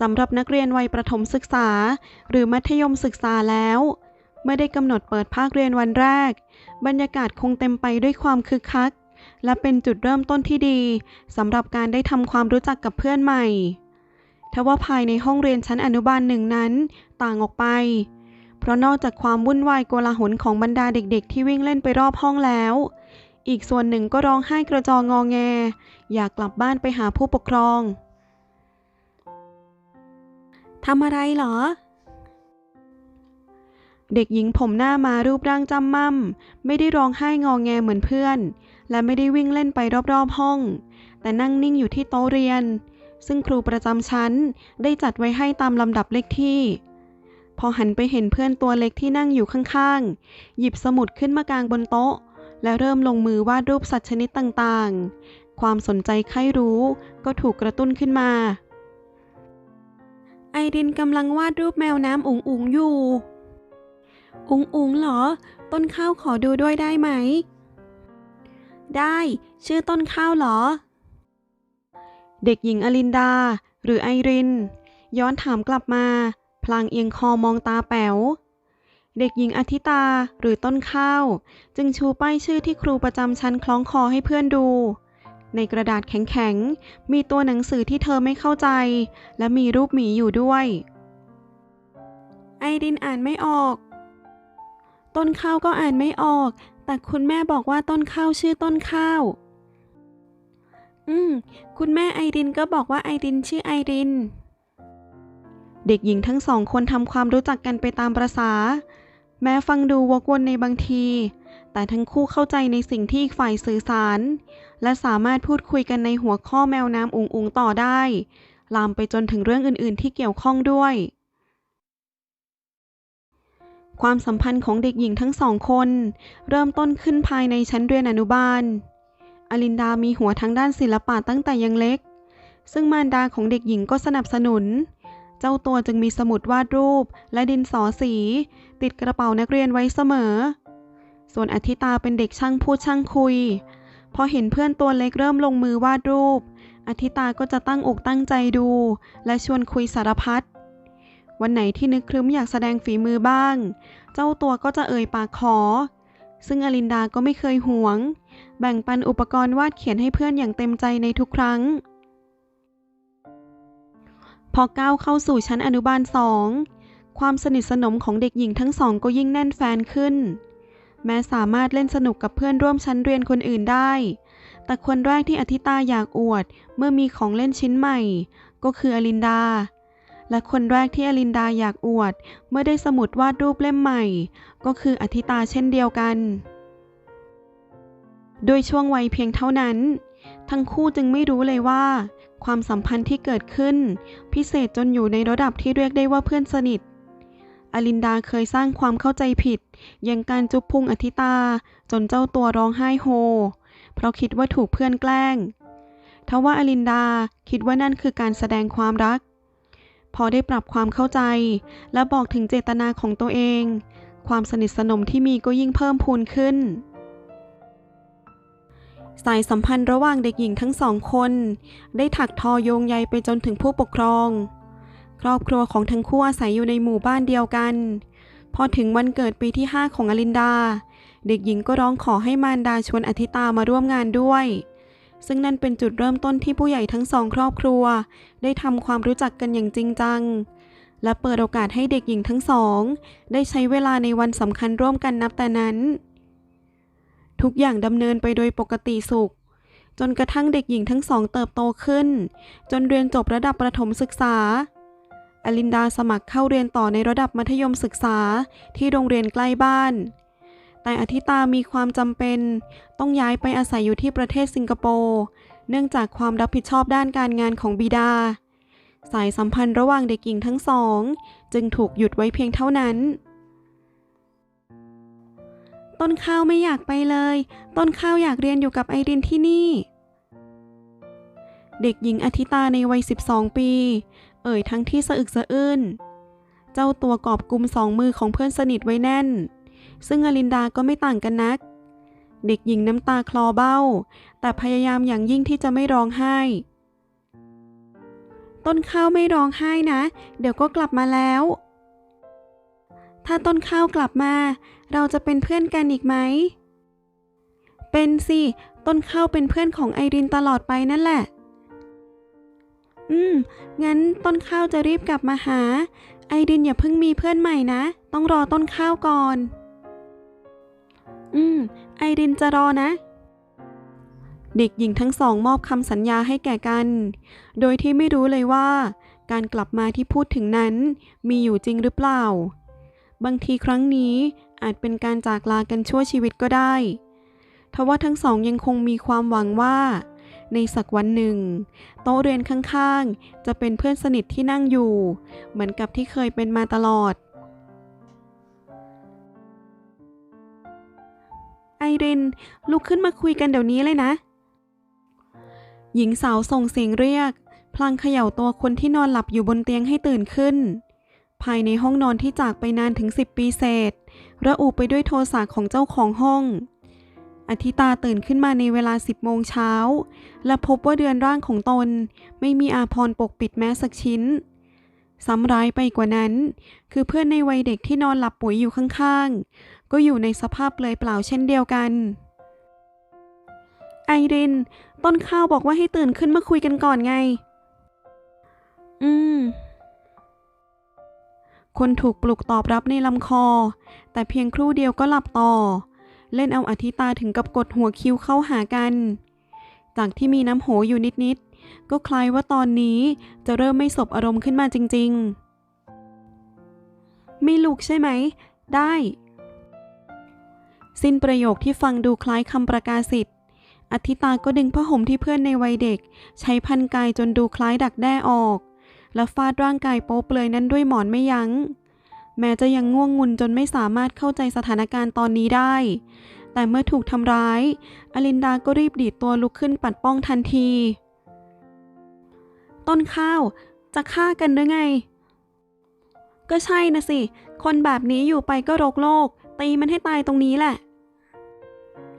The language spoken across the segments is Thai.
สำหรับนักเรียนวัยประถมศึกษา หรือมัธยมศึกษาแล้วเมื่อได้กำหนดเปิดภาคเรียนวันแรก บรรยากาศคงเต็มไปด้วยความคึกคัก และเป็นจุดเริ่มต้นที่ดีสำหรับการได้ทำความรู้จักกับเพื่อนใหม่ทว่าภายในห้องเรียนชั้นอนุบาลหนึ่งนั้น ต่างออกไป เพราะนอกจากความวุ่นวายโกลาหลของบรรดาเด็กๆ ที่วิ่งเล่นไปรอบห้องแล้ว อีกส่วนหนึ่งก็ร้องไห้กระจองงอแง อยากกลับบ้านไปหาผู้ปกครอง ทำอะไรเหรอ เด็กหญิงผมหน้ามารูปร่างจำม่ำไม่ได้ร้องไห้งอแงเหมือนเพื่อน และไม่ได้วิ่งเล่นไปรอบๆห้อง แต่นั่งนิ่งอยู่ที่โต๊ะเรียน ซึ่งครูประจำชั้นได้จัดไว้ให้ตามลำดับเลขที่ พอหันไปเห็นเพื่อนตัวเล็กที่นั่งอยู่ข้างๆ หยิบสมุดขึ้นมากางบนโต๊ะ และเริ่มลงมือวาดรูปสัตว์ชนิดต่างๆ ความสนใจใคร่รู้ก็ถูกกระตุ้นขึ้นมา ไอรินกำลังวาดรูปแมวน้ำอุ๋งอุ๋งอยู่ อุ๋งอุ๋งเหรอ ต้นข้าวขอดูด้วยได้ไหม ได้ ชื่อต้นข้าวเหรอ เด็กหญิงอลินดา หรือไอริน ย้อนถามกลับมา พลางเอียงคอมองตาแป๋ว เด็กหญิงอธิตาหรือต้นข้าว จึงชูป้ายชื่อที่ครูประจำชั้นคล้องคอให้เพื่อนดู ในกระดาษแข็งๆ มีตัวหนังสือที่เธอไม่เข้าใจ และมีรูปหมีอยู่ด้วย ไอรินอ่านไม่ออก ต้นข้าวก็อ่านไม่ออก แต่คุณแม่บอกว่าต้นข้าวชื่อต้นข้าว อืม คุณแม่ไอรินก็บอกว่าไอรินชื่อไอริน เด็กหญิงทั้งสองคนทำความรู้จักกันไปตามประษา แม้ฟังดูวกวนในบางที แต่ทั้งคู่เข้าใจในสิ่งที่อีกฝ่ายสื่อสาร และสามารถพูดคุยกันในหัวข้อแมวน้ำอุงอุงต่อได้ ลามไปจนถึงเรื่องอื่น ๆ ที่เกี่ยวข้องด้วย ความสัมพันธ์ของเด็กหญิงทั้งสองคน เริ่มต้นขึ้นภายในชั้นเรียนอนุบาล อลินดามีหัวทั้งด้านศิลปะตั้งแต่ยังเล็ก ซึ่งมารดาของเด็กหญิงก็สนับสนุนเจ้าตัวจึงมีสมุดวาดรูปและดินสอสี ติดกระเป๋านักเรียนไว้เสมอ ส่วนอธิตาเป็นเด็กช่างพูดช่างคุย พอเห็นเพื่อนตัวเล็กเริ่มลงมือวาดรูป อธิตาก็จะตั้งอกตั้งใจดู และชวนคุยสารพัด วันไหนที่นึกครึ้มอยากแสดงฝีมือบ้าง เจ้าตัวก็จะเอ่ยปากขอ ซึ่งอลินดาก็ไม่เคยหวง แบ่งปันอุปกรณ์วาดเขียนให้เพื่อนอย่างเต็มใจในทุกครั้ง พอก้าวเข้าสู่ชั้นอนุบาลสองความสนิทสนมของเด็กหญิงทั้งสองก็ยิ่งแน่นแฟนขึ้น แม้สามารถเล่นสนุกกับเพื่อนร่วมชั้นเรียนคนอื่นได้ แต่คนแรกที่อธิตาอยากอวดเมื่อมีของเล่นชิ้นใหม่ ก็คืออลินดา และคนแรกที่อลินดาอยากอวด เมื่อได้สมุดวาดรูปเล่มใหม่ ก็คืออธิตาเช่นเดียวกัน โดยช่วงวัยเพียงเท่านั้น ทั้งคู่จึงไม่รู้เลยว่า ความสัมพันธ์ที่เกิดขึ้น พิเศษจนอยู่ในระดับที่เรียกได้ว่าเพื่อนสนิท อลินดาเคยสร้างความเข้าใจผิด ยังการจุบพุงอธิตา จนเจ้าตัวร้องไห้โฮ เพราะคิดว่าถูกเพื่อนแกล้ง ทว่าอลินดาคิดว่านั่นคือการแสดงความรัก พอได้ปรับความเข้าใจ และบอกถึงเจตนาของตัวเอง ความสนิทสนมที่มีก็ยิ่งเพิ่มพูนขึ้นสายสัมพันธ์ระหว่างเด็กหญิงทั้งสองคน ได้ถักทอโยงใยไปจนถึงผู้ปกครอง รอบครัวของทั้งคู่อาศัยอยู่ในหมู่บ้านเดียวกัน พอถึงวันเกิดปีที่ 5 ของอลินดา เด็กหญิงก็ร้องขอให้มารดาชวนอธิตามาร่วมงานด้วย ซึ่งนั่นเป็นจุดเริ่มต้นที่ผู้ใหญ่ทั้งสองครอบครัว ได้ทำความรู้จักกันอย่างจริงจัง และเปิดโอกาสให้เด็กหญิงทั้งสอง ได้ใช้เวลาในวันสำคัญร่วมกันนับแต่นั้น ทุกอย่างดำเนินไปโดยปกติสุขจนกระทั่งเด็กหญิงทั้งสองเติบโตขึ้น จนเรียนจบระดับประถมศึกษา อลินดาสมัครเข้าเรียนต่อในระดับมัธยมศึกษาที่โรงเรียนใกล้บ้าน แต่อธิตามีความจำเป็น ต้องย้ายไปอาศัยอยู่ที่ประเทศสิงคโปร์เนื่องจากความรับผิดชอบด้านการงานของบิดา สายสัมพันธ์ระหว่างเด็กหญิงทั้งสอง จึงถูกหยุดไว้เพียงเท่านั้น ต้นข้าวไม่อยากไปเลย ต้นข้าวอยากเรียนอยู่กับไอรินที่นี่เด็กหญิงอธิตาในวัย 12 ปี เอ่ยทั้งที่สะอึกสะอื้น เจ้าตัวกอบกุมสองมือของเพื่อนสนิทไว้แน่น ซึ่งอลินดาก็ไม่ต่างกันนัก เด็กหญิงน้ำตาคลอเบ้า แต่พยายามอย่างยิ่งที่จะไม่ร้องไห้ ต้นข้าวไม่ร้องไห้นะ เดี๋ยวก็กลับมาแล้ว ถ้าต้นข้าวกลับมา เราจะเป็นเพื่อนกันอีกไหม เป็นสิ ต้นข้าวเป็นเพื่อนของไอรินตลอดไปนั่นแหละ อืม งั้นต้นข้าวจะรีบกลับมาหา ไอรินอย่าเพิ่งมีเพื่อนใหม่นะ ต้องรอต้นข้าวก่อน อืม ไอรินจะรอนะ เด็กหญิงทั้งสองมอบคำสัญญาให้แก่กัน โดยที่ไม่รู้เลยว่า การกลับมาที่พูดถึงนั้น มีอยู่จริงหรือเปล่า บางทีครั้งนี้อาจเป็นการจากลากันชั่วชีวิตก็ได้ ทว่าทั้งสองยังคงมีความหวังว่า ในสักวันหนึ่ง โต๊ะเรียนข้างๆ จะเป็นเพื่อนสนิทที่นั่งอยู่ เหมือนกับที่เคยเป็นมาตลอด ไอริน ลุกขึ้นมาคุยกันเดี๋ยวนี้เลยนะ หญิงสาวส่งเสียงเรียก พลางเขย่าตัวคนที่นอนหลับอยู่บนเตียงให้ตื่นขึ้น ภายในห้องนอนที่จากไปนานถึง10ปีเศษระอุไปด้วยโทสะของเจ้าของห้อง อธิตาตื่นขึ้นมาในเวลา 10 โมงเช้า และพบว่าเดือนร่างของตนไม่มีอาพรปกปิดแม้สักชิ้น ซ้ำร้ายไปกว่านั้น คือเพื่อนในวัยเด็กที่นอนหลับปุ๋ยอยู่ข้างๆ ก็อยู่ในสภาพเปลอยเปล่าเช่นเดียวกัน ไอริน ต้นข้าวบอกว่าให้ตื่นขึ้นมาคุยกันก่อนไง อืม คนถูกปลุกตอบรับในลำคอ แต่เพียงครู่เดียวก็หลับต่อ เล่นเอาอธิตาถึงกับกดหัวคิ้วเข้าหากัน จากที่มีน้ำโหอยู่นิดๆ ก็คล้ายว่าตอนนี้จะเริ่มไม่สบอารมณ์ขึ้นมาจริงๆไม่ลุกใช่ไหม ได้ สิ้นประโยคที่ฟังดูคล้ายคำประกาศสิทธิ์อธิตาก็ดึงผ้าห่มที่เพื่อนในวัยเด็ก ใช้พันกายจนดูคล้ายดักแด้ออก และฟาดร่างกายโป๊เปลือยนั้นด้วยหมอนไม่ยัง้ง แม้จะยังง่วงงุนจนไม่สามารถเข้าใจสถานการณ์ตอนนี้ได้ แต่เมื่อถูกทำร้าย อลินดาก็รีบดีดตัวลุกขึ้นปัดป้องทันที ต้นข้าวจะฆ่ากันหรือไง ก็ใช่นะสิ คนแบบนี้อยู่ไปก็รกโลก ตีมันให้ตายตรงนี้แหละ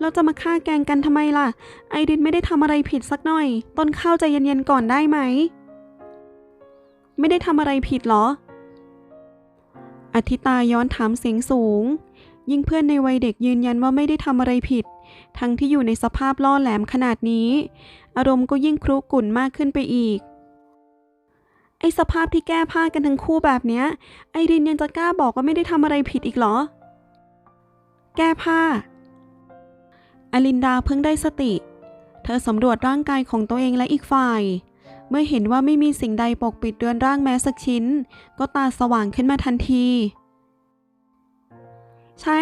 เราจะมาฆ่าแกงกันทำไมล่ะ ไอรินไม่ได้ทำอะไรผิดสักหน่อย ต้นข้าวใจเย็นๆก่อนได้ไหม ไม่ได้ทำอะไรผิดเหรอ อธิตาย้อนถามเสียงสูง ยิ่งเพื่อนในวัยเด็กยืนยันว่าไม่ได้ทำอะไรผิด ทั้งที่อยู่ในสภาพล่อแหลมขนาดนี้ อารมณ์ก็ยิ่งครุกุ่นมากขึ้นไปอีก ไอสภาพที่แก้ผ้ากันทั้งคู่แบบเนี้ย ไอรินยังจะกล้าบอกว่าไม่ได้ทำอะไรผิดอีกเหรอ แก้ผ้า อลินดาเพิ่งได้สติ เธอสำรวจร่างกายของตัวเองและอีกฝ่าย มื่อเห็นว่าไม่มีสิ่งใดปกปิดเรือนร่างแม้สักชิ้น ก็ตาสว่างขึ้นมาทันที ใช่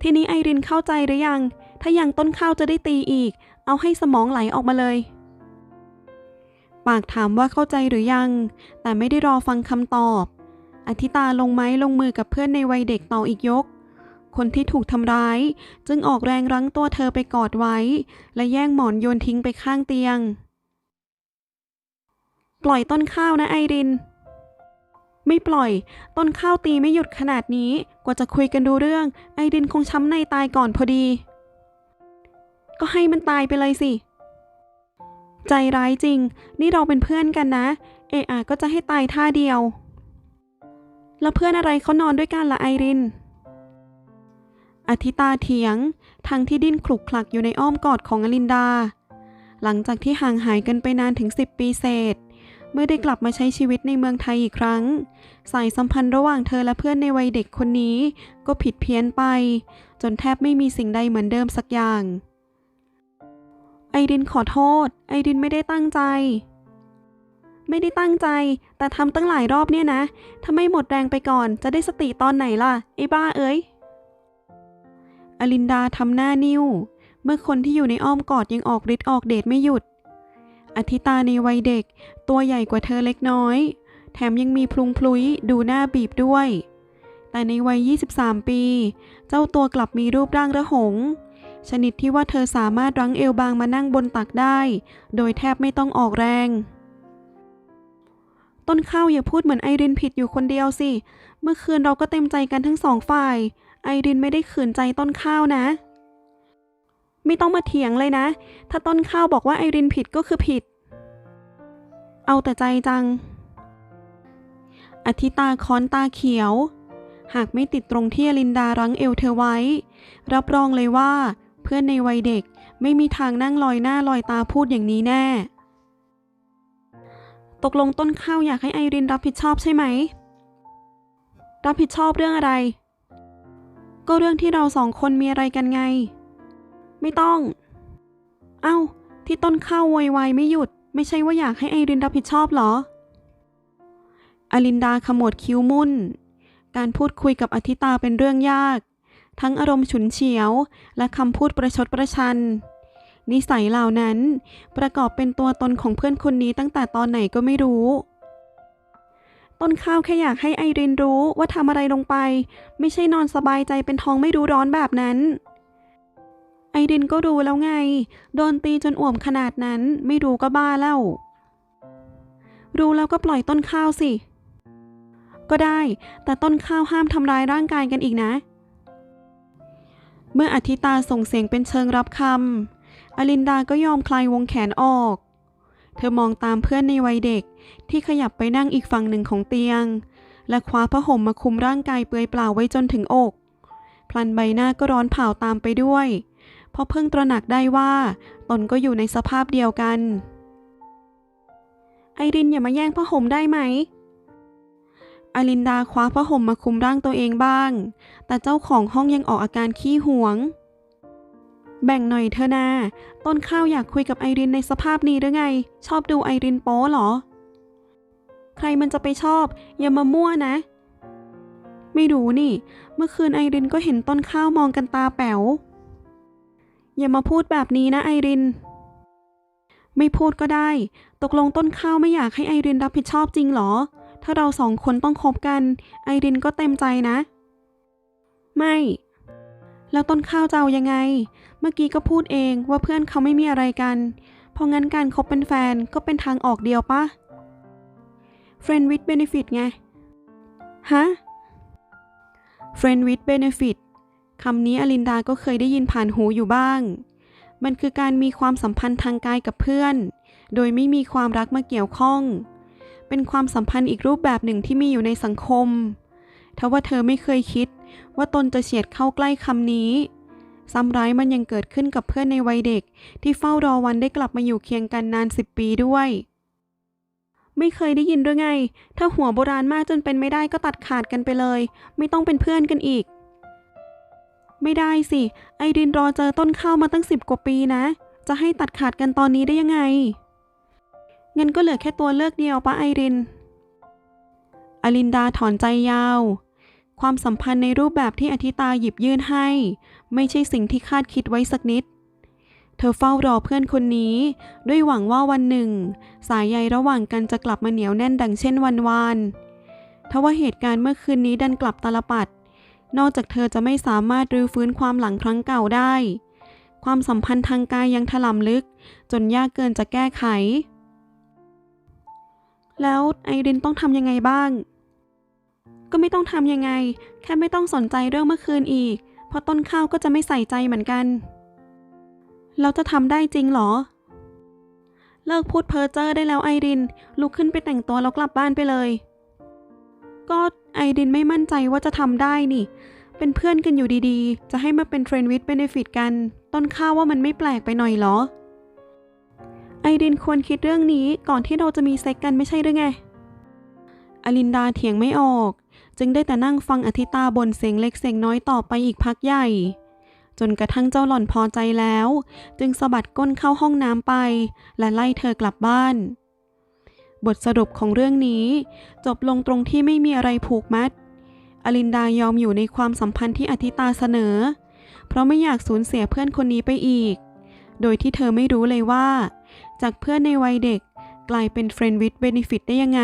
ทีนี้ไอรินเข้าใจหรือยัง ถ้ายังต้นข้าวจะได้ตีอีก เอาให้สมองไหลออกมาเลย ปากถามว่าเข้าใจหรือยัง แต่ไม่ได้รอฟังคำตอบ อธิตาลงไม้ลงมือกับเพื่อนในวัยเด็กต่ออีกยกคนที่ถูกทำร้ายจึงออกแรงรั้งตัวเธอไปกอดไว้ และแย่งหมอนโยนทิ้งไปข้างเตียง ปล่อยต้นข้าวนะไอริน ไม่ปล่อย ต้นข้าวตีไม่หยุดขนาดนี้ กว่าจะคุยกันดูเรื่อง ไอรินคงช้ำในตายก่อนพอดี ก็ให้มันตายไปเลยสิ ใจร้ายจริง นี่เราเป็นเพื่อนกันนะ เออะก็จะให้ตายท่าเดียว แล้วเพื่อนอะไรเขานอนด้วยกันละไอริน อธิตาเถียง ทั้งที่ดิ้นคลุกคลักอยู่ในอ้อมกอดของอลินดา หลังจากที่ห่างหายกันไปนานถึง10ปีเศษ เมื่อได้กลับมาใช้ชีวิตในเมืองไทยอีกครั้ง สายสัมพันธ์ระหว่างเธอและเพื่อนในวัยเด็กคนนี้ ก็ผิดเพี้ยนไป จนแทบไม่มีสิ่งใดเหมือนเดิมสักอย่าง ไอรินขอโทษ ไอรินไม่ได้ตั้งใจ ไม่ได้ตั้งใจ แต่ทำตั้งหลายรอบเนี่ยนะถ้าไม่หมดแรงไปก่อนจะได้สติตอนไหนล่ะ ไอ้บ้าเอ้ยอลินดาทำหน้านิ่วเมื่อคนที่อยู่ในอ้อมกอดยังออกฤทธิ์ออกเดชไม่หยุด อธิตาในวัยเด็ก ตัวใหญ่กว่าเธอเล็กน้อย แถมยังมีพลุงพลุยดูหน้าบีบด้วย แต่ในวัย 23 ปี เจ้าตัวกลับมีรูปร่างระหง ชนิดที่ว่าเธอสามารถรั้งเอวบางมานั่งบนตักได้ โดยแทบไม่ต้องออกแรง ต้นข้าวอย่าพูดเหมือนไอรินผิดอยู่คนเดียวสิ เมื่อคืนเราก็เต็มใจกันทั้งสองฝ่าย ไอรินไม่ได้ขืนใจต้นข้าวนะ ไม่ต้องมาเถียงเลยนะ ถ้าต้นข้าวบอกว่าไอรินผิดก็คือผิด เอาแต่ใจจัง อธิตาค้อนตาเขียว หากไม่ติดตรงที่อลินดารั้งเอวเธอไว้ รับรองเลยว่า เพื่อนในวัยเด็กไม่มีทางนั่งลอยหน้าลอยตาพูดอย่างนี้แน่ ตกลงต้นข้าวอยากให้ไอรินรับผิดชอบใช่ไหม รับผิดชอบเรื่องอะไร ก็เรื่องที่เราสองคนมีอะไรกันไง ไม่ต้อง เอ้า ที่ต้นข้าวโวยวายไม่หยุด ไม่ใช่ว่าอยากให้ไอรินรับผิดชอบเหรอ อลินดาขมวดคิ้วมุ่น การพูดคุยกับอธิตาเป็นเรื่องยาก ทั้งอารมณ์ฉุนเฉียว และคำพูดประชดประชัน นิสัยเหล่านั้นประกอบเป็นตัวตนของเพื่อนคนนี้ตั้งแต่ตอนไหนก็ไม่รู้ต้นข้าวแค่อยากให้ไอรินรู้ว่าทำอะไรลงไป ไม่ใช่นอนสบายใจเป็นท้องไม่รู้ร้อนแบบนั้น ไอรินก็รู้แล้วไง โดนตีจนอ่วมขนาดนั้นไม่รู้ก็บ้าแล้ว รู้แล้วก็ปล่อยต้นข้าวสิ ก็ได้ แต่ต้นข้าวห้ามทำร้ายร่างกายกันอีกนะ เมื่ออธิตาส่งเสียงเป็นเชิงรับคำอลินดาก็ยอมคลายวงแขนออก เธอมองตามเพื่อนในวัยเด็กที่ขยับไปนั่งอีกฝั่งหนึ่งของเตียง และคว้าผ้าห่มมาคุมร่างกายเปลือยเปล่าไว้จนถึงอก พลันใบหน้าก็ร้อนเผาตามไปด้วย เพราะเพิ่งตระหนักได้ว่า ตนก็อยู่ในสภาพเดียวกัน ไอรินอย่ามาแย่งผ้าห่มได้ไหมอลินดาคว้าผ้าห่มมาคุมร่างตัวเองบ้าง แต่เจ้าของห้องยังออกอาการขี้หวง แบ่งหน่อยเธอนา ต้นข้าวอยากคุยกับไอรินในสภาพนี้หรือไง ชอบดูไอรินโป้เหรอ ใครมันจะไปชอบ อย่ามามั่วนะ ไม่รู้นี่ เมื่อคืนไอรินก็เห็นต้นข้าวมองกันตาแป๋ว อย่ามาพูดแบบนี้นะไอริน ไม่พูดก็ได้ ตกลงต้นข้าวไม่อยากให้ไอรินรับผิดชอบจริงเหรอ ถ้าเราสองคนต้องคบกัน ไอรินก็เต็มใจนะ ไม่ แล้วต้นข้าวจะเอายังไง เมื่อกี้ก็พูดเองว่าเพื่อนเขาไม่มีอะไรกัน เพราะงั้นการคบเป็นแฟนก็เป็นทางออกเดียวปะ Friend with benefit ไง ฮะ Friend with benefit คำนี้อลินดาก็เคยได้ยินผ่านหูอยู่บ้าง มันคือการมีความสัมพันธ์ทางกายกับเพื่อน โดยไม่มีความรักมาเกี่ยวข้อง เป็นความสัมพันธ์อีกรูปแบบหนึ่งที่มีอยู่ในสังคม ทว่าเธอไม่เคยคิดว่าตนจะเฉียดเข้าใกล้คำนี้ ซ้ำร้ายมันยังเกิดขึ้นกับเพื่อนในวัยเด็ก ที่เฝ้ารอวันได้กลับมาอยู่เคียงกันนานสิบปีด้วย ไม่เคยได้ยินด้วยไง ถ้าหัวโบราณมากจนเป็นไม่ได้ก็ตัดขาดกันไปเลย ไม่ต้องเป็นเพื่อนกันอีก ไม่ได้สิ ไอรินรอเจอต้นข้าวมาตั้งสิบกว่าปีนะ จะให้ตัดขาดกันตอนนี้ได้ยังไง เงั้นก็เหลือแค่ตัวเลือกเดียวปะไอริน อลินดาถอนใจยาว ความสัมพันธ์ในรูปแบบที่อธิตาหยิบยื่นให้ ไม่ใช่สิ่งที่คาดคิดไว้สักนิด เธอเฝ้ารอเพื่อนคนนี้ ด้วยหวังว่าวันหนึ่ง สายใยระหว่างกันจะกลับมาเหนียวแน่นดังเช่นวันวานทว่าเหตุการณ์เมื่อคืนนี้ดันกลับตาลปัด นอกจากเธอจะไม่สามารถรื้อฟื้นความหลังครั้งเก่าได้ ความสัมพันธ์ทางกายยังถล่มลึก จนยากเกินจะแก้ไข แล้วไอรินต้องทำยังไงบ้าง ก็ไม่ต้องทำยังไง แค่ไม่ต้องสนใจเรื่องเมื่อคืนอีก เพราะต้นข้าวก็จะไม่ใส่ใจเหมือนกัน เราจะทำได้จริงเหรอ เลิกพูดเพ้อเจ้อได้แล้วไอริน ลุกขึ้นไปแต่งตัวแล้วกลับบ้านไปเลยก็ ไอรินไม่มั่นใจว่าจะทำได้นี่ เป็นเพื่อนกันอยู่ดีๆ จะให้มาเป็นเทรนด์วิดเบเนฟิตกัน ต้นข้าวว่ามันไม่แปลกไปหน่อยเหรอ ไอรินควรคิดเรื่องนี้ก่อนที่เราจะมีเซ็กกันไม่ใช่หรือไง อลินดาเถียงไม่ออก จึงได้แต่นั่งฟังอธิตาบนเสียงเล็กเสียงน้อยต่อไปอีกพักใหญ่ จนกระทั่งเจ้าหล่อนพอใจแล้ว จึงสะบัดก้นเข้าห้องน้ำไป และไล่เธอกลับบ้าน บทสรุปของเรื่องนี้ จบลงตรงที่ไม่มีอะไรผูกมัด อลินดายอมอยู่ในความสัมพันธ์ที่อธิตาเสนอ เพราะไม่อยากสูญเสียเพื่อนคนนี้ไปอีก โดยที่เธอไม่รู้เลยว่า จากเพื่อนในวัยเด็กกลายเป็นเฟรนด์วิดเบนิฟิตได้ยังไง